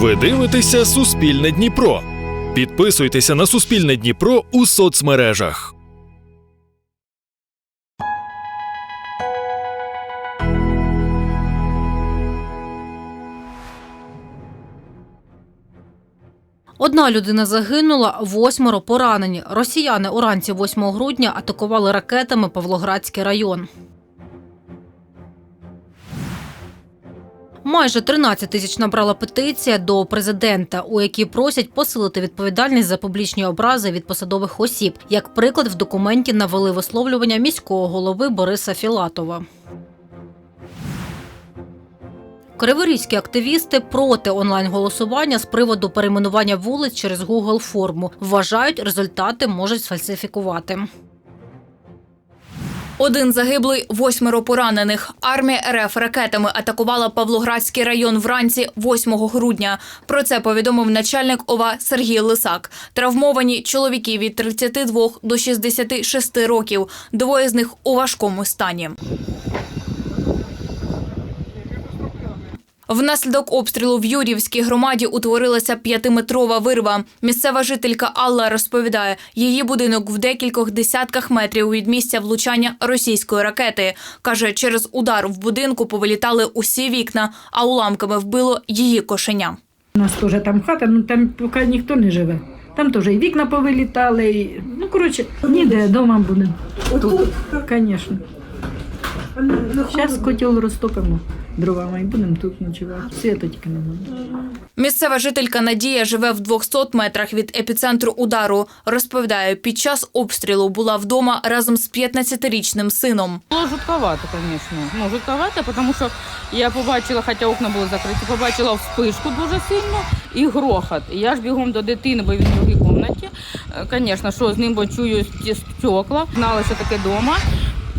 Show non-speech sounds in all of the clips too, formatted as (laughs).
Ви дивитеся Суспільне Дніпро. Підписуйтеся на Суспільне Дніпро у соцмережах. Одна людина загинула, восьмеро поранені. Росіяни уранці 8 грудня атакували ракетами Павлоградський район. Майже 13 тисяч набрала петиція до президента, у якій просять посилити відповідальність за публічні образи від посадових осіб. Як приклад, в документі навели висловлювання міського голови Бориса Філатова. Криворізькі активісти проти онлайн-голосування з приводу перейменування вулиць через Google форму вважають, результати можуть сфальсифікувати. Один загиблий, восьмеро поранених. Армія РФ ракетами атакувала Павлоградський район вранці 8 грудня. Про це повідомив начальник ОВА Сергій Лисак. Травмовані чоловіки від 32 до 66 років. Двоє з них у важкому стані. Внаслідок обстрілу в Юрівській громаді утворилася п'ятиметрова вирва. Місцева жителька Алла розповідає, її будинок в декількох десятках метрів від місця влучання російської ракети. Каже, через удар в будинку повилітали усі вікна, а уламками вбило її кошеня. У нас теж там хата, ну там поки ніхто не живе. Там теж і вікна повилітали, і, ну коротше, ніде вдома будемо. Тут, звісно. Зараз котел розтопимо дровами і будемо тут ночувати. Світу тільки. Місцева жителька Надія живе в 200 метрах від епіцентру удару. Розповідає, під час обстрілу була вдома разом з 15-річним сином. Було жутковато, звісно. Ну, жутковато, тому що я побачила, хоча окна були закриті, побачила вспишку дуже сильно і грохот. Я ж бігом до дитини, бо він в другій кімнаті. Звісно, що з ним бо чую стекла, знала, що таке вдома.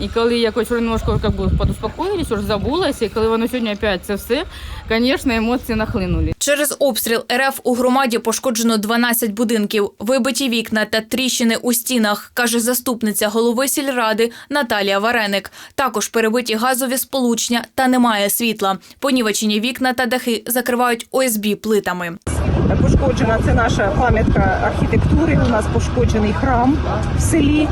І коли якось вже немножко як би, подуспокоїлись, вже забулася, і коли воно сьогодні опять це все, звісно, емоції нахлинули. Через обстріл РФ у громаді пошкоджено 12 будинків, вибиті вікна та тріщини у стінах, каже заступниця голови сільради Наталія Вареник. Також перебиті газові сполучення та немає світла. Понівечені вікна та дахи закривають ОСБ плитами. Пошкоджена це наша пам'ятка архітектури. У нас пошкоджений храм в селі.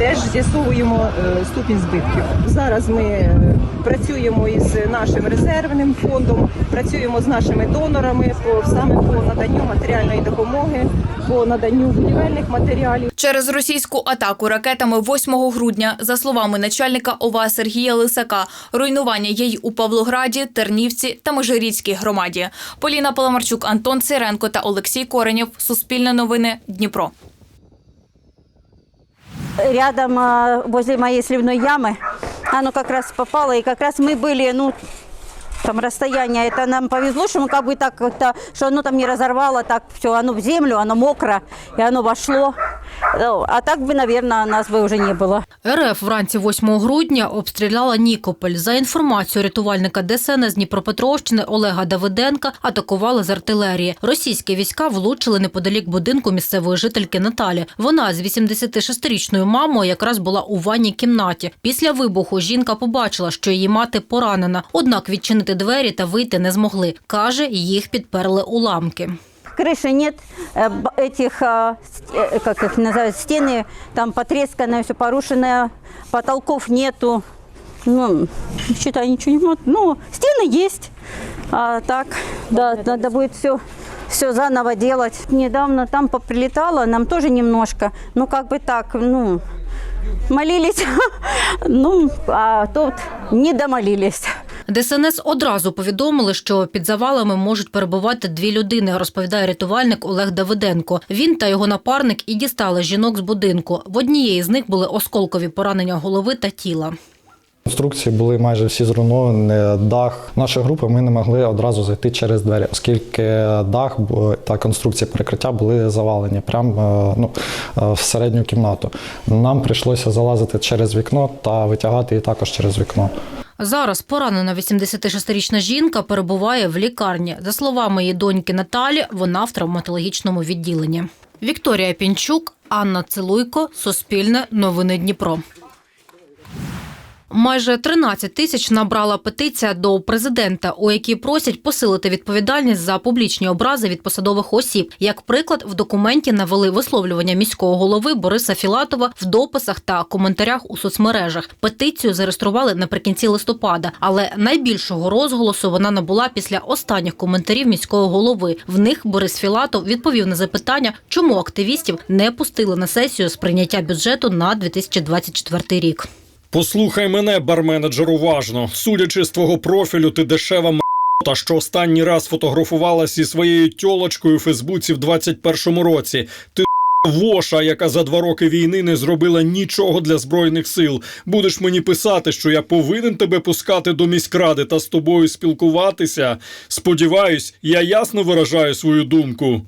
Теж з'ясовуємо е, ступінь збитків. Зараз ми е, працюємо із нашим резервним фондом, працюємо з нашими донорами по саме по наданню матеріальної допомоги, по наданню будівельних матеріалів. Через російську атаку ракетами 8 грудня, за словами начальника ОВА Сергія Лисака, руйнування є й у Павлограді, Тернівці та Межиріцькій громаді. Поліна Паламарчук, Антон Циренко та Олексій Коренєв. Суспільне новини. Дніпро рядом а, возле моей сливной ямы. Оно как раз попало, и как раз мы были, ну, там расстояние, это нам повезло, что мы как бы так, как-то, что оно там не разорвало, так все, оно в землю, оно мокро, и оно вошло. Ну, А так бы, наверное, нас бы уже не было. РФ вранці 8 грудня обстріляла Нікополь. За інформацією рятувальника ДСНС Дніпропетровщини Олега Давиденка, атакували з артилерії. Російські війська влучили неподалік будинку місцевої жительки Наталі. Вона з 86-річною мамою якраз була у ванній кімнаті. Після вибуху жінка побачила, що її мати поранена. Однак відчинити двері та вийти не змогли. Каже, їх підперли уламки. Крыши нет, э, б- этих, а, ст- э, как их называют, стены там потресканное, все порушенное, потолков нету. Ну, считай, ничего не могу. Ну, стены есть. А так, да, надо будет все все заново делать. Недавно там поприлетало, нам тоже немножко. Ну, как бы так, ну, молились. (laughs) Ну, а тут не домолились. ДСНС одразу повідомили, що під завалами можуть перебувати дві людини, розповідає рятувальник Олег Давиденко. Він та його напарник і дістали жінок з будинку. В однієї з них були осколкові поранення голови та тіла. Конструкції були майже всі зруйновані. Дах нашої групи ми не могли одразу зайти через двері, оскільки дах та конструкція перекриття були завалені прямо ну, е, в середню кімнату. Нам прийшлося залазити через вікно та витягати її також через вікно. Зараз поранена 86-річна жінка перебуває в лікарні. За словами її доньки Наталі, вона в травматологічному відділенні. Вікторія Пінчук, Анна Цилуйко, Суспільне, Новини Дніпро. Майже 13 тисяч набрала петиція до президента, у якій просять посилити відповідальність за публічні образи від посадових осіб. Як приклад, в документі навели висловлювання міського голови Бориса Філатова в дописах та коментарях у соцмережах. Петицію зареєстрували наприкінці листопада, але найбільшого розголосу вона набула після останніх коментарів міського голови. В них Борис Філатов відповів на запитання, чому активістів не пустили на сесію з прийняття бюджету на 2024 рік. Послухай мене, барменеджер, уважно. Судячи з твого профілю, ти дешева м***та, що останній раз фотографувалась зі своєю тьолочкою у Фейсбуці в 21-му році. Ти воша, яка за два роки війни не зробила нічого для збройних сил. Будеш мені писати, що я повинен тебе пускати до міськради та з тобою спілкуватися. Сподіваюсь, я ясно виражаю свою думку.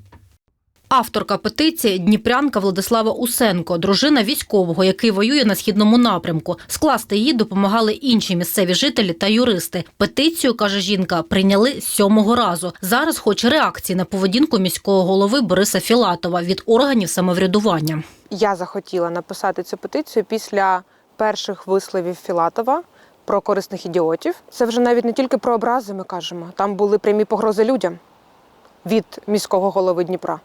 Авторка петиції Дніпрянка Владислава Усенко, дружина військового, який воює на східному напрямку. Скласти її допомагали інші місцеві жителі та юристи. Петицію каже жінка, прийняли сьомого разу. Зараз хоче реакції на поведінку міського голови Бориса Філатова від органів самоврядування. Я захотіла написати цю петицію після перших висловів Філатова про корисних ідіотів. Це вже навіть не тільки про образи ми кажемо. Там були прямі погрози людям від міського голови Дніпра.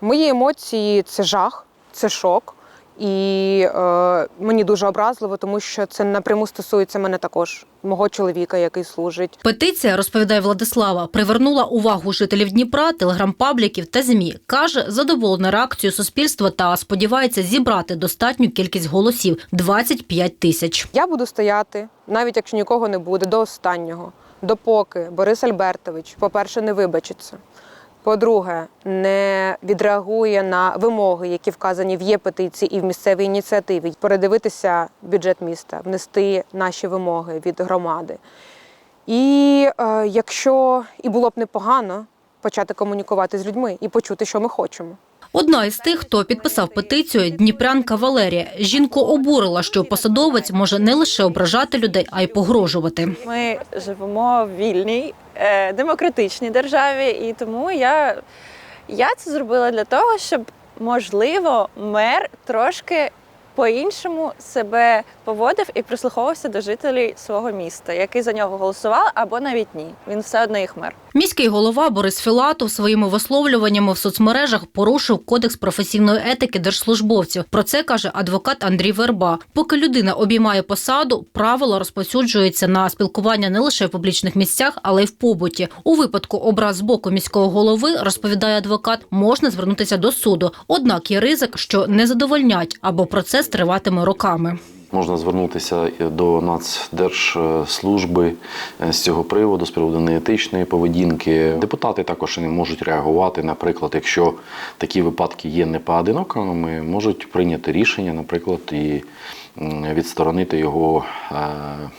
Мої емоції це жах, це шок. І е, мені дуже образливо, тому що це напряму стосується мене також, мого чоловіка, який служить. Петиція, розповідає Владислава, привернула увагу жителів Дніпра, телеграм-пабліків та ЗМІ. Каже, задоволена реакцією суспільства та сподівається зібрати достатню кількість голосів 25 тисяч. Я буду стояти, навіть якщо нікого не буде, до останнього, допоки Борис Альбертович, по-перше, не вибачиться. По-друге, не відреагує на вимоги, які вказані в є петиції і в місцевій ініціативі, передивитися бюджет міста, внести наші вимоги від громади. І е, якщо і було б непогано почати комунікувати з людьми і почути, що ми хочемо. Одна із тих, хто підписав петицію, дніпрянка Валерія. Жінку обурила, що посадовець може не лише ображати людей, а й погрожувати. Ми живемо в вільній, е, демократичній державі, і тому я, я це зробила для того, щоб можливо мер трошки по-іншому себе поводив і прислуховувався до жителів свого міста, які за нього голосували або навіть ні. Він все одно їх мер. Міський голова Борис Філатов своїми висловлюваннями в соцмережах порушив кодекс професійної етики держслужбовців. Про це каже адвокат Андрій Верба. Поки людина обіймає посаду, правила розповсюджуються на спілкування не лише в публічних місцях, але й в побуті. У випадку образ з боку міського голови, розповідає адвокат, можна звернутися до суду. Однак є ризик, що не задовольнять або процес триватиме роками. Можна звернутися до Нацдержслужби е, з цього приводу, з приводу неетичної поведінки. Депутати також не можуть реагувати. Наприклад, якщо такі випадки є непоодинокими, можуть прийняти рішення, наприклад, і відсторонити його, е,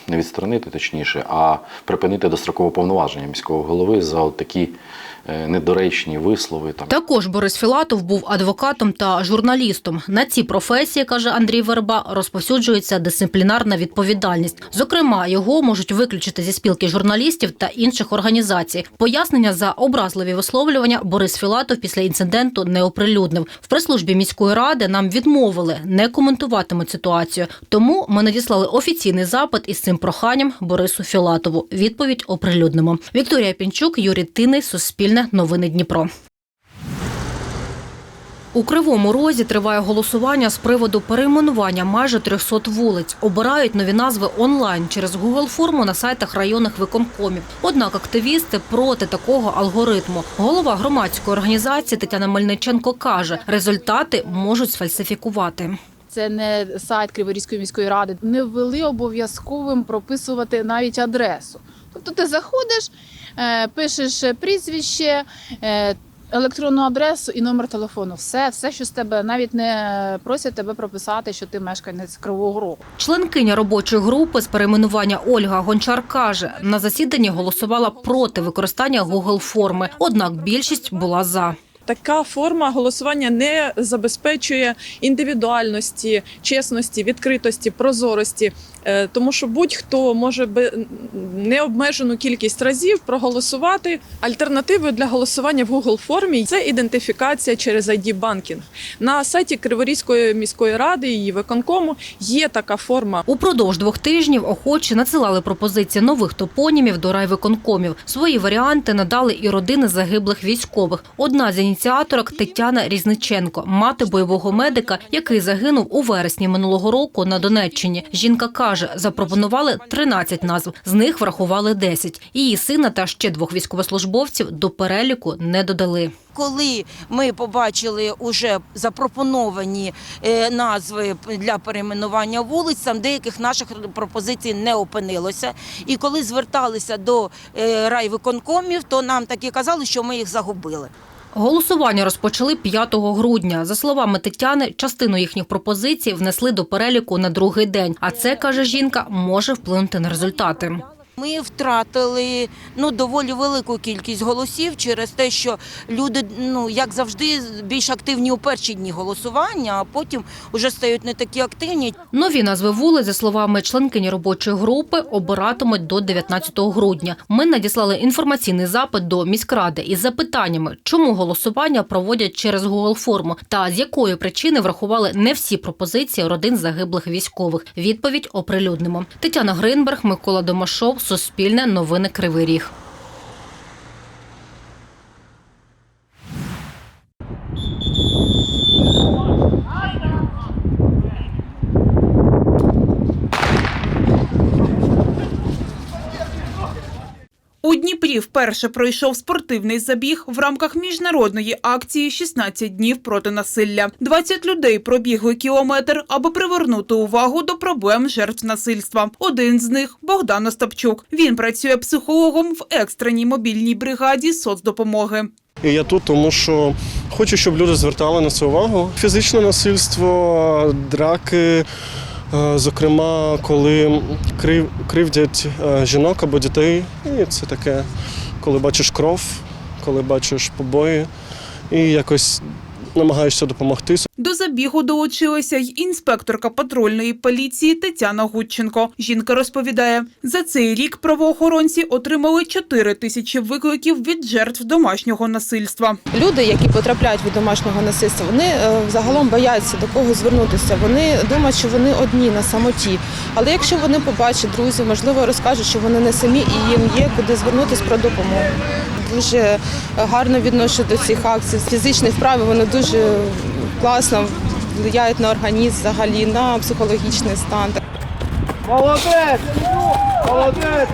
не відсторонити, точніше, а припинити дострокове повноваження міського голови за такі недоречні вислови. Там Також Борис Філатов був адвокатом та журналістом. На ці професії, каже Андрій Верба, розповсюджується дисциплінарна відповідальність. Зокрема, його можуть виключити зі спілки журналістів та інших організацій. Пояснення за образливі висловлювання Борис Філатов після інциденту не оприлюднив. В прес-службі міської ради нам відмовили, не коментуватимуть ситуацію. Тому ми надіслали офіційний запит із цим проханням Борису Філатову. Відповідь оприлюднимо. Вікторія Пінчук, Юрій Тиний, Суспільне, Новини Дніпро. У Кривому Розі триває голосування з приводу перейменування майже 300 вулиць. Обирають нові назви онлайн через Google форму на сайтах районних виконкомів. Однак активісти проти такого алгоритму. Голова громадської організації Тетяна Мельниченко каже, результати можуть сфальсифікувати. Це не сайт Криворізької міської ради. Не ввели обов'язковим прописувати навіть адресу. Тобто ти заходиш, пишеш прізвище, е, електронну адресу і номер телефону. Все, все, що з тебе навіть не просять тебе прописати, що ти мешканець Кривого Рогу. Членкиня робочої групи з перейменування Ольга Гончар каже, на засіданні голосувала проти використання Google форми. Однак більшість була за. Така форма голосування не забезпечує індивідуальності, чесності, відкритості, прозорості, Е, тому що будь-хто може би необмежену кількість разів проголосувати. Альтернативою для голосування в Google формі це ідентифікація через ID банкінг. На сайті Криворізької міської ради її виконкому є така форма. Упродовж двох тижнів охочі надсилали пропозиції нових топонімів до райвиконкомів. Свої варіанти надали і родини загиблих військових. Одна з ініціаторок Тетяна Різниченко, мати бойового медика, який загинув у вересні минулого року на Донеччині. Жінка каже, запропонували 13 назв, з них врахували 10. Її сина та ще двох військовослужбовців до переліку не додали. Коли ми побачили уже запропоновані е, назви для перейменування вулиць, там деяких наших пропозицій не опинилося. І коли зверталися до е, райвиконкомів, то нам таки казали, що ми їх загубили. Голосування розпочали 5 грудня. За словами Тетяни, частину їхніх пропозицій внесли до переліку на другий день. А це, каже жінка, може вплинути на результати. Ми втратили ну доволі велику кількість голосів через те, що люди, ну як завжди, більш активні у перші дні голосування, а потім вже стають не такі активні. Нові назви вулиць, за словами членкині робочої групи, обиратимуть до 19 грудня. Ми надіслали інформаційний запит до міськради із запитаннями, чому голосування проводять через Google форму та з якої причини врахували не всі пропозиції родин загиблих військових. Відповідь оприлюднимо. Тетяна Гринберг, Микола Домашов, Суспільне новини Кривий Ріг. У Дніпрі вперше пройшов спортивний забіг в рамках міжнародної акції «16 днів проти насилля. 20 людей пробігли кілометр, аби привернути увагу до проблем жертв насильства. Один з них Богдан Остапчук. Він працює психологом в екстреній мобільній бригаді соцдопомоги. Я тут, тому що хочу, щоб люди звертали на це увагу. Фізичне насильство, драки, зокрема, коли крив, кривдять е, жінок або дітей. І це таке, коли бачиш кров, коли бачиш побої і якось намагаєшся допомогти. Забігу долучилася й інспекторка патрульної поліції Тетяна Гудченко. Жінка розповідає, за цей рік правоохоронці отримали 4 тисячі викликів від жертв домашнього насильства. Люди, які потрапляють від домашнього насильства, вони е, загалом бояться до кого звернутися. Вони думають, що вони одні на самоті. Але якщо вони побачать друзів, можливо, розкажуть, що вони не самі і їм є куди звернутися про допомогу. Дуже гарно відношу до цих акцій. Фізичні вправи вони дуже класно впливають на організм, взагалі на психологічний стан. Молодець! Молодець!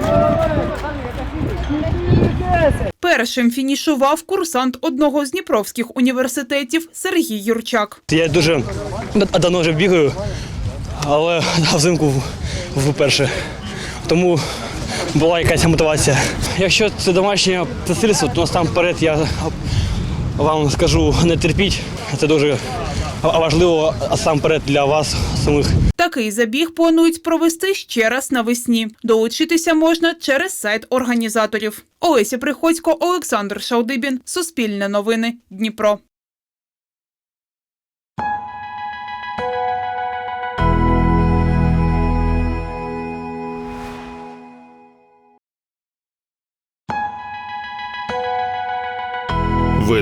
Першим фінішував курсант одного з дніпровських університетів Сергій Юрчак. Я дуже давно вже бігаю, але (laughs) взимку вперше. Тому була якась мотивація. Якщо це домашнє насильство, то насамперед я вам скажу не терпіть. Це дуже важливо насамперед для вас самих. Такий забіг планують провести ще раз навесні. Долучитися можна через сайт організаторів. Олеся Приходько, Олександр Шалдибін, Суспільне новини, Дніпро.